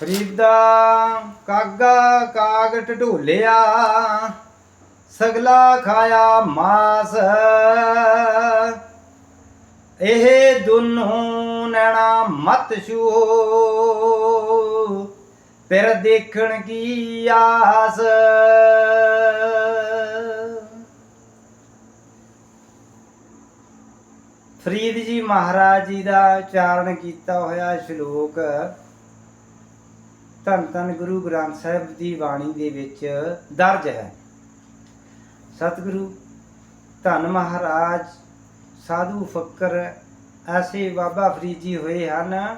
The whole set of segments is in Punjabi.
ਫਰੀਦਾ ਕਾਗਾ ਕਾਗ ਢਢੋਲਿਆ ਸਗਲਾ ਖਾਇਆ ਮਾਸ। ਇਹ ਦੁਨੋਂ ਨੈਣਾ ਮਤ ਛੂ ਫਿਰ ਦੇਖਣ ਕੀ ਆਸ। ਫਰੀਦ ਜੀ ਮਹਾਰਾਜ ਜੀ ਦਾ ਉਚਾਰਨ ਕੀਤਾ ਹੋਇਆ ਸ਼ਲੋਕ ਧੰਨ ਧੰਨ ਗੁਰੂ ਗ੍ਰੰਥ ਸਾਹਿਬ ਦੀ ਬਾਣੀ ਦੇ ਵਿੱਚ ਦਰਜ ਹੈ। ਸਤਿਗੁਰੂ, ਧੰਨ ਮਹਾਰਾਜ, ਸਾਧੂ ਫੱਕਰ ਐਸੇ ਬਾਬਾ ਫਰੀਦ ਜੀ ਹੋਏ ਹਨ।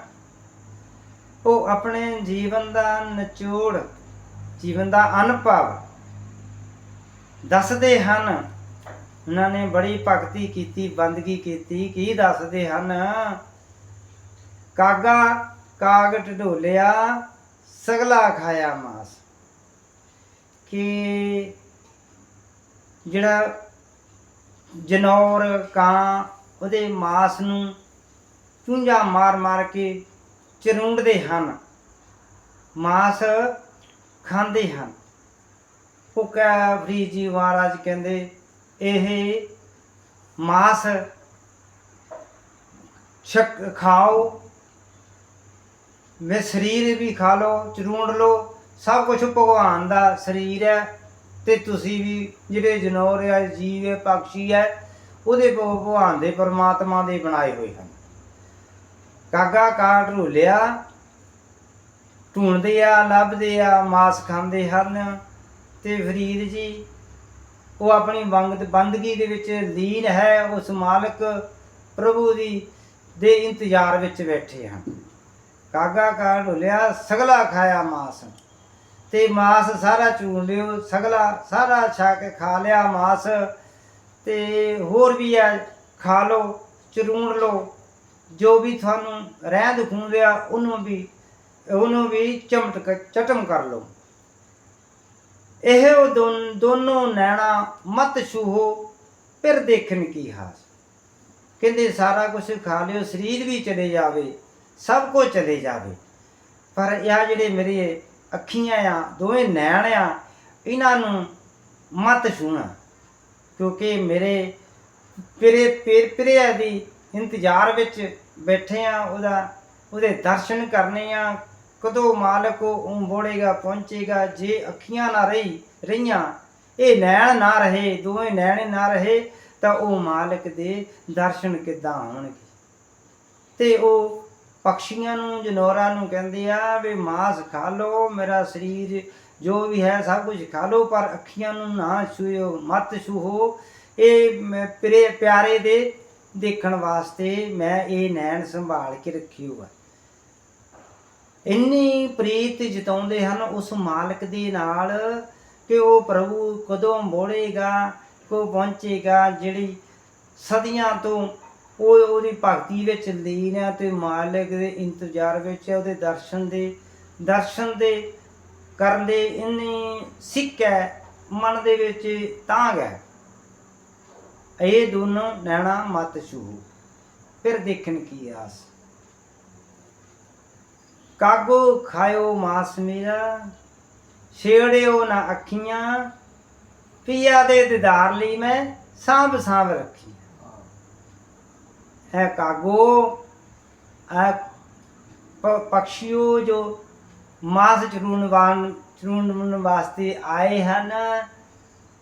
ਉਹ ਆਪਣੇ ਜੀਵਨ ਦਾ ਨਿਚੋੜ, ਜੀਵਨ ਦਾ ਅਨੁਭਵ ਦੱਸਦੇ ਹਨ। ਉਹਨਾਂ ਨੇ ਬੜੀ ਭਗਤੀ ਕੀਤੀ, ਬੰਦਗੀ ਕੀਤੀ। ਕੀ ਦੱਸਦੇ ਹਨ? ਕਾਗਾ ਕਾਗ ਢੋਲਿਆ ਸਗਲਾ ਖਾਇਆ ਮਾਸ। ਕਿ ਜਿਹੜਾ ਜਨੌਰ, ਕਾਂ, ਉਹਦੇ ਮਾਸ ਨੂੰ ਚੁੰਝਾ ਮਾਰ ਮਾਰ ਕੇ ਚਰੁੰਡਦੇ ਹਨ। ਮਾਸ ਖਾਂਦੇ ਹਨ। ਉਹ ਕਹ ਜੀ ਮਹਾਰਾਜ ਕਹਿੰਦੇ, ਇਹ ਮਾਸ ਛਕ, ਖਾਓ ਮੈਂ ਸਰੀਰ ਵੀ ਖਾ ਲਓ, ਚਰੂੰਡ ਲਓ, ਸਭ ਕੁਝ ਭਗਵਾਨ ਦਾ ਸਰੀਰ ਹੈ ਤੇ ਤੁਸੀਂ ਵੀ ਜਿਹੜੇ ਜਨੌਰ ਹੈ, ਜੀਵ ਹੈ, ਪੰਛੀ ਹੈ, ਉਹਦੇ ਭਗਵਾਨ ਦੇ ਪਰਮਾਤਮਾ ਦੇ ਬਣਾਏ ਹੋਏ ਹਨ। ਕਾਗਾ ਕਾਟ ਰੁਲਿਆ, ਢੂੰਡਦੇ ਆ, ਲੱਭਦੇ ਆ, ਮਾਸ ਖਾਂਦੇ ਹਨ ਤੇ ਫਰੀਦ ਜੀ, ਉਹ ਆਪਣੀ ਵੰਗਤ, ਬੰਦਗੀ ਦੇ ਵਿੱਚ ਲੀਨ ਹੈ, ਉਸ ਮਾਲਕ ਪ੍ਰਭੂ ਦੀ, ਦੇ ਇੰਤਜ਼ਾਰ ਵਿੱਚ ਬੈਠੇ ਹਨ। ਕਾਗਾ ਕਾ ਢੁਲਿਆ ਸਗਲਾ ਖਾਇਆ ਮਾਸ। ਤੇ ਮਾਸ ਸਾਰਾ ਚੂਣ ਲਿਓ, ਸਗਲਾ ਸਾਰਾ ਛਾ ਕੇ ਖਾ ਲਿਆ ਮਾਸ। ਤੇ ਹੋਰ ਵੀ ਹੈ, ਖਾ ਲਓ, ਚਰੂਣ ਲਓ। ਜੋ ਵੀ ਤੁਹਾਨੂੰ ਰਹਿੰਦ ਖੂਨ ਰਿਹਾ ਉਹਨੂੰ ਵੀ ਉਹਨੂੰ ਵੀ ਚਮਟ ਕੇ ਚਟਮ ਕਰ ਲਓ। ਇਹ ਉਹ ਦੋਨ- ਦੋਨੋਂ ਨੈਣਾ ਮਤ ਛੂਹੋ, ਫਿਰ ਦੇਖਣ ਕੀ ਹਾਸ। ਕਹਿੰਦੇ ਸਾਰਾ ਕੁਝ ਖਾ ਲਿਓ, ਸਰੀਰ ਵੀ ਚਲੇ ਜਾਵੇ। ਸਭ ਕੁਝ ਚਲੇ ਜਾਵੇ। ਪਰ ਇਹ ਜਿਹੜੇ ਮੇਰੇ ਅੱਖੀਆਂ ਆ, ਦੋਵੇਂ ਨੈਣ ਆ, ਇਹਨਾਂ ਨੂੰ ਮਤ ਛੂਣਾ ਕਿਉਂਕਿ ਮੇਰੇ ਪਿਰੇ ਪੇਰ ਪਿਰਿਆ ਦੀ ਇੰਤਜ਼ਾਰ ਵਿੱਚ ਬੈਠੇ ਆ, ਉਹਦਾ, ਉਹਦੇ ਦਰਸ਼ਨ ਕਰਨੇ ਆ। ਕਦੋਂ ਮਾਲਕ ਉਹ ਮੋੜੇਗਾ ਪਹੁੰਚੇਗਾ, ਜੇ ਅੱਖੀਆਂ ਨਾ ਰਹੀ, ਰਹੀਆਂ, ਇਹ ਨੈਣ ਨਾ ਰਹੇ, ਦੋਵੇਂ ਨੈਣ ਨਾ ਰਹੇ, ਤਾਂ ਉਹ ਮਾਲਕ ਦੇ ਦਰਸ਼ਨ ਕਿੱਦਾਂ ਹੋਣਗੇ? ਤੇ ਉਹ ਪਕਸ਼ੀਆਂ ਨੂੰ, ਜਨੌਰਾਂ ਨੂੰ ਕਹਿੰਦੇ ਆ ਵੀ ਮਾਸ ਖਾ ਲਓ, ਮੇਰਾ ਸਰੀਰ ਜੋ ਵੀ ਹੈ ਸਭ ਕੁਝ ਖਾ ਲਓ, ਪਰ ਅੱਖੀਆਂ ਨੂੰ ਨਾ ਛੂਇਓ, ਮਤ ਛੂਹੋ। ਇਹ ਮੈਂ ਪਿਆਰੇ ਦੇ ਦੇਖਣ ਵਾਸਤੇ ਮੈਂ ਇਹ ਨੈਣ ਸੰਭਾਲ ਕੇ ਰੱਖੀ ਹੋਆ। ਇੰਨੀ ਪ੍ਰੀਤ ਜਤਾਉਂਦੇ ਹਨ ਉਸ ਮਾਲਕ ਦੇ ਨਾਲ ਕਿ ਉਹ ਪ੍ਰਭੂ ਕਦੋਂ ਮੋੜੇਗਾ ਕੋ ਪਹੁੰਚੇਗਾ, ਜਿਹੜੀ ਸਦੀਆਂ ਤੋਂ ਉਹ ਉਹਦੀ ਭਗਤੀ ਵਿੱਚ ਲੀਨ ਹੈ ਤੇ ਮਾਲਕ ਦੇ ਇੰਤਜ਼ਾਰ ਵਿੱਚ ਹੈ ਉਹਦੇ ਦਰਸ਼ਨ ਦੇ ਦਰਸ਼ਨ ਦੇ ਕਰਨ ਦੇ ਇੰਨੀ ਸਿੱਖ ਹੈ, ਮਨ ਦੇ ਵਿੱਚ ਤਾਂਗ ਹੈ। ਇਹ ਦੋਨੋਂ ਨੈਣਾ ਮਤ ਛੂ। ਫਿਰ ਦੇਖਣ ਕੀ ਆਸ। ਕਾਗੋ ਖਾਇਓ ਮਾਸ ਮੇਰਾ, ਛੇੜਿਓ ਨਾ ਅੱਖੀਆਂ, ਪਿਆ ਦੇ ਦੀਦਾਰ ਲਈ ਮੈਂ ਸਾਂਭ ਸਾਂਭ ਰੱਖੀ। ਹੈ ਕਾਗੋ ਪਕਸ਼ੀਓ ਜੋ ਮਾਸ ਚਰੂਣਵਾਨ ਚਰੂਣ ਵਾਸਤੇ ਆਏ ਹਨ।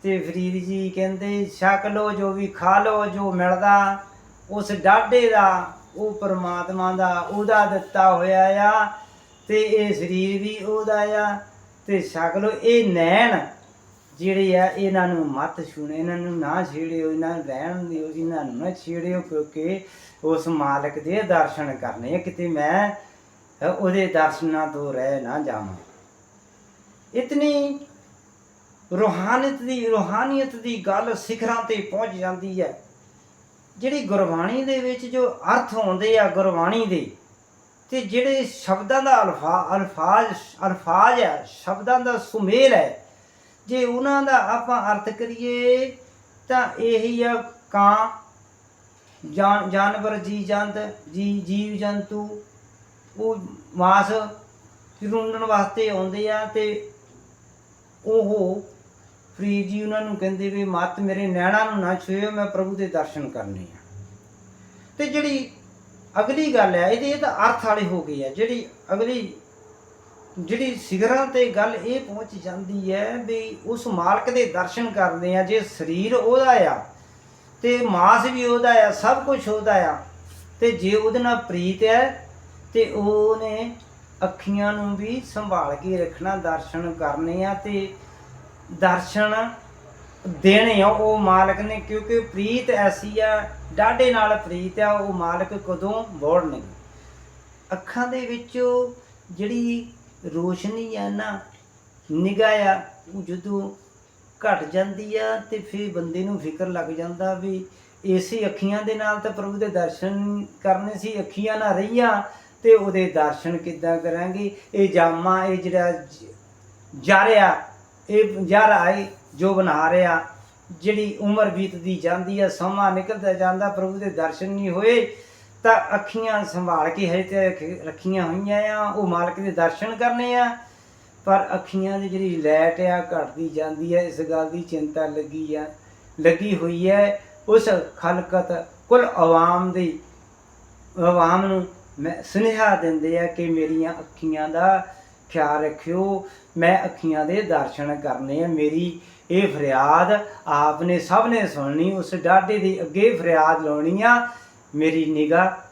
ਤੇ ਫਰੀਦ ਜੀ ਕਹਿੰਦੇ, ਛਕ ਲੋ ਜੋ ਵੀ ਖਾ ਲੋ ਜੋ ਮਿਲਦਾ, ਉਸ ਡਾਢੇ ਦਾ, ਉਹ ਪਰਮਾਤਮਾ ਦਾ, ਉਹਦਾ ਦਿੱਤਾ ਹੋਇਆ ਆ। ਤੇ ਇਹ ਸਰੀਰ ਵੀ ਉਹਦਾ ਆ। ਤੇ ਛਕ ਲੋ ਇਹ ਨੈਣ ਜਿਹੜੇ ਆ, ਇਹਨਾਂ ਨੂੰ ਮਤ ਛੂਣੇ ਇਹਨਾਂ ਨੂੰ ਨਾ ਛੇੜਿਓ, ਇਹਨਾਂ ਨੂੰ ਰਹਿਣ ਦਿਓ, ਇਹਨਾਂ ਨੂੰ ਨਾ ਛੇੜਿਓ, ਕਿਉਂਕਿ ਉਸ ਮਾਲਕ ਦੇ ਦਰਸ਼ਨ ਕਰਨੇ ਕਿਤੇ ਮੈਂ ਉਹਦੇ ਦਰਸ਼ਨਾਂ ਤੋਂ ਰਹਿ ਨਾ ਜਾਵਾਂ। ਇਤਨੀ ਰੂਹਾਨੀਅਤ ਦੀ ਰੂਹਾਨੀਅਤ ਦੀ ਗੱਲ ਸਿਖਰਾਂ ਤੇ ਪਹੁੰਚ ਜਾਂਦੀ ਹੈ। ਜਿਹੜੀ ਗੁਰਬਾਣੀ ਦੇ ਵਿੱਚ ਜੋ ਅਰਥ ਆਉਂਦੇ ਆ ਗੁਰਬਾਣੀ ਦੇ, ਤੇ ਜਿਹੜੇ ਸ਼ਬਦਾਂ ਦਾ ਅਲਫਾ, ਅਲਫਾਜ਼ ਅਲਫਾਜ਼ ਹੈ ਸ਼ਬਦਾਂ ਦਾ ਸੁਮੇਲ ਹੈ, ਜੇ ਉਹਨਾਂ ਦਾ ਆਪਾਂ ਅਰਥ ਕਰੀਏ ਤਾਂ ਇਹੀ ਆ, ਕਾਂ ਜਾਨ ਜਾਨਵਰ ਜੀ ਜੰਤ, ਜੀ ਜੀਵ ਜੰਤੂ, ਉਹ ਮਾਸ ਢੂੰਡਣ ਵਾਸਤੇ ਆਉਂਦੇ ਆ ਤੇ ਉਹ ਫਰੀ ਜੀ ਉਹਨਾਂ ਨੂੰ ਕਹਿੰਦੇ ਵੀ ਮਤ ਮੇਰੇ ਨੈਣਾ ਨੂੰ ਨਾ ਛੂਇਓ, ਮੈਂ ਪ੍ਰਭੂ ਦੇ ਦਰਸ਼ਨ ਕਰਨੇ ਆ। ਤੇ ਜਿਹੜੀ ਅਗਲੀ ਗੱਲ ਹੈ, ਇਹਦੇ ਇਹ ਤਾਂ ਅਰਥ ਵਾਲੇ ਹੋ ਗਏ ਆ। ਜਿਹੜੀ ਅਗਲੀ, ਜਿਹੜੀ ਸਿਗਰਾਂ ਤੇ ਗੱਲ ਇਹ ਪਹੁੰਚ ਜਾਂਦੀ ਹੈ ਵੀ ਉਸ ਮਾਲਕ ਦੇ ਦਰਸ਼ਨ ਕਰਦੇ ਆ, ਜੇ ਸਰੀਰ ਉਹਦਾ ਆ ਤੇ ਮਾਸ ਵੀ ਉਹਦਾ ਆ, ਸਭ ਕੁਝ ਉਹਦਾ ਆ। ਤੇ ਜੇ ਉਹਦੇ ਨਾਲ ਪ੍ਰੀਤ ਹੈ, ਤੇ ਉਹਨੇ ਅੱਖੀਆਂ ਨੂੰ ਵੀ ਸੰਭਾਲ ਕੇ ਰੱਖਣਾ, ਦਰਸ਼ਨ ਕਰਨੇ ਆ ਤੇ ਦਰਸ਼ਨ ਦੇਣੇ ਆ ਉਹ ਮਾਲਕ ਨੇ, ਕਿਉਂਕਿ ਪ੍ਰੀਤ ਐਸੀ ਆ, ਡਾਢੇ ਨਾਲ ਪ੍ਰੀਤ ਆ, ਉਹ ਮਾਲਕ ਕਦੋਂ ਮੋੜਨਗੇ ਅੱਖਾਂ ਦੇ ਵਿੱਚ ਜਿਹੜੀ ਰੋਸ਼ਨੀ ਆ ਨਾ, ਨਿਗਾਹ ਆ, ਉਹ ਜਦੋਂ ਘਟ ਜਾਂਦੀ ਆ ਤੇ ਫਿਰ ਬੰਦੇ ਨੂੰ ਫਿਕਰ ਲੱਗ ਜਾਂਦਾ ਵੀ ਇਸੇ ਅੱਖੀਆਂ ਦੇ ਨਾਲ ਤਾਂ ਪ੍ਰਭੂ ਦੇ ਦਰਸ਼ਨ ਕਰਨੇ ਸੀ, ਅੱਖੀਆਂ ਨਾ ਰਹੀਆਂ ਤੇ ਉਹਦੇ ਦਰਸ਼ਨ ਕਿੱਦਾਂ ਕਰਾਂਗੇ? ਇਹ ਜਾਮਾ, ਇਹ ਜਿਹੜਾ ਜ- ਜਾਰਿਆ ਇਹ ਜਾਰਾ ਹੈ ਜੋ ਬਣਾ ਰਿਹਾ, ਜਿਹੜੀ ਉਮਰ ਬੀਤਦੀ ਜਾਂਦੀ ਆ, ਸਮਾਂ ਨਿਕਲਦਾ ਜਾਂਦਾ, ਪ੍ਰਭੂ ਦੇ ਦਰਸ਼ਨ ਨਹੀਂ ਹੋਏ, ਤਾਂ ਅੱਖੀਆਂ ਸੰਭਾਲ ਕੇ ਹਜੇ ਤੇ ਰੱਖੀਆਂ ਹੋਈਆਂ ਆ, ਉਹ ਮਾਲਕ ਦੇ ਦਰਸ਼ਨ ਕਰਨੇ ਆ। ਪਰ ਅੱਖੀਆਂ ਦੀ ਜਿਹੜੀ ਲੈਟ ਆ, ਘਟਦੀ ਜਾਂਦੀ ਹੈ ਇਸ ਗੱਲ ਦੀ ਚਿੰਤਾ ਲੱਗੀ ਆ, ਲੱਗੀ ਹੋਈ ਹੈ ਉਸ ਖਲਕਤ ਕੁੱਲ ਆਵਾਮ ਦੀ, ਆਵਾਮ ਨੂੰ ਮੈਂ ਸੁਨੇਹਾ ਦਿੰਦੇ ਆ ਕਿ ਮੇਰੀਆਂ ਅੱਖੀਆਂ ਦਾ ਖਿਆਲ ਰੱਖਿਓ, ਮੈਂ ਅੱਖੀਆਂ ਦੇ ਦਰਸ਼ਨ ਕਰਨੇ ਆ, ਮੇਰੀ ਇਹ ਫਰਿਆਦ ਆਪ ਨੇ ਸਭ ਨੇ ਸੁਣਨੀ, ਉਸ ਡਾਢੇ ਦੀ ਅੱਗੇ ਫਰਿਆਦ ਲਾਉਣੀ ਆ, ਮੇਰੀ ਨਿਗਾਹ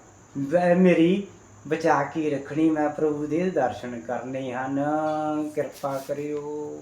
ਮੇਰੀ ਬਚਾ ਕੇ ਰੱਖਣੀ ਮੈਂ ਪ੍ਰਭੂ ਦੇ ਦਰਸ਼ਨ ਕਰਨੇ ਹਨ। ਕਿਰਪਾ ਕਰਿਓ।